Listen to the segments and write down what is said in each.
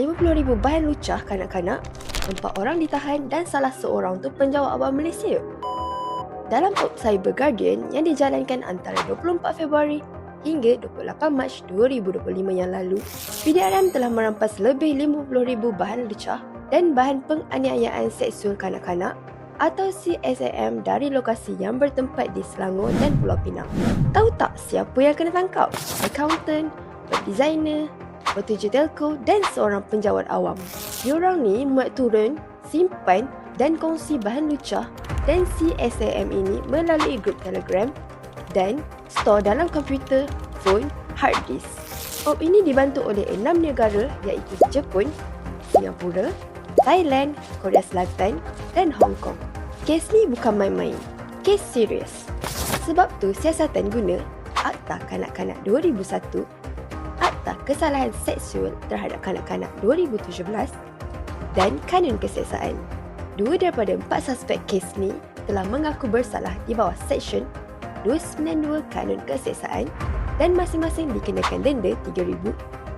50,000 bahan lucah kanak-kanak, empat orang ditahan dan salah seorang tu penjawat awam Malaysia. Dalam Op Cyber Guardian yang dijalankan antara 24 Februari hingga 28 Mac 2025 yang lalu, PDRM telah merampas lebih 50,000 bahan lucah dan bahan penganiayaan seksual kanak-kanak atau CSAM dari lokasi yang bertempat di Selangor dan Pulau Pinang. Tahu tak siapa yang kena tangkap? Accountant, designer, petuju telco dan seorang penjawat awam. Diorang ni muat turun, simpan dan kongsi bahan lucah dan CSAM ini melalui grup Telegram dan store dalam komputer, phone, hard disk. Op ini dibantu oleh enam negara iaitu Jepun, Singapura, Thailand, Korea Selatan dan Hong Kong. Kes ni bukan main-main. Kes serius. Sebab tu siasatan guna Akta Kanak-Kanak 2001, Akta Kesalahan Seksual Terhadap Kanak-Kanak 2017 dan Kanun Keseksaan Dua daripada empat suspek kes ni telah mengaku bersalah di bawah Seksyen 292 Kanun Keseksaan dan masing-masing dikenakan denda RM3,000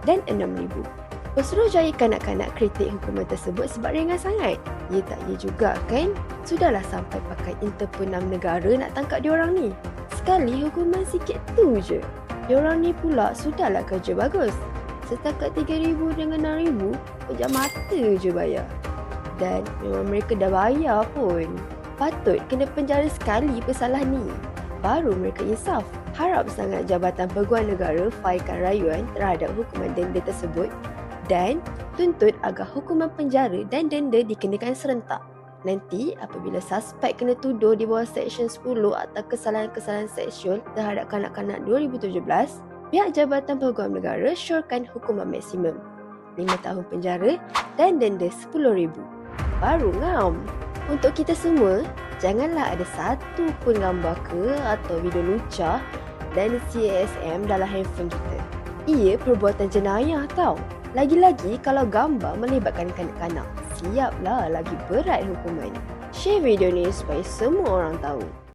dan RM6,000. Pesuruhjaya kanak-kanak kritik hukuman tersebut sebab ringan sangat. Ya tak ya juga kan? Sudahlah sampai pakai Interpol 6 negara nak tangkap diorang ni. Sekali hukuman sikit tu je. Diorang ni pula sudahlah kerja bagus. Setakat RM3,000 dengan RM6,000, pejam mata je bayar dan memang mereka dah bayar pun. Patut kena penjara sekali pesalah ni. Baru mereka insaf. Harap sangat Jabatan Peguam Negara failkan rayuan terhadap hukuman denda tersebut dan tuntut agar hukuman penjara dan denda dikenakan serentak. Nanti apabila suspek kena tuduh di bawah Seksyen 10 atau kesalahan-kesalahan seksual terhadap kanak-kanak 2017, pihak Jabatan Peguam Negara syorkan hukuman maksimum 5 tahun penjara dan denda RM10,000 baru ngam. Untuk kita semua, janganlah ada satu pun gambar ke atau video lucah dan CSM dalam handphone kita. Ia perbuatan jenayah tau. Lagi-lagi kalau gambar melibatkan kanak-kanak, siaplah lagi berat hukuman. Share video ni supaya semua orang tahu.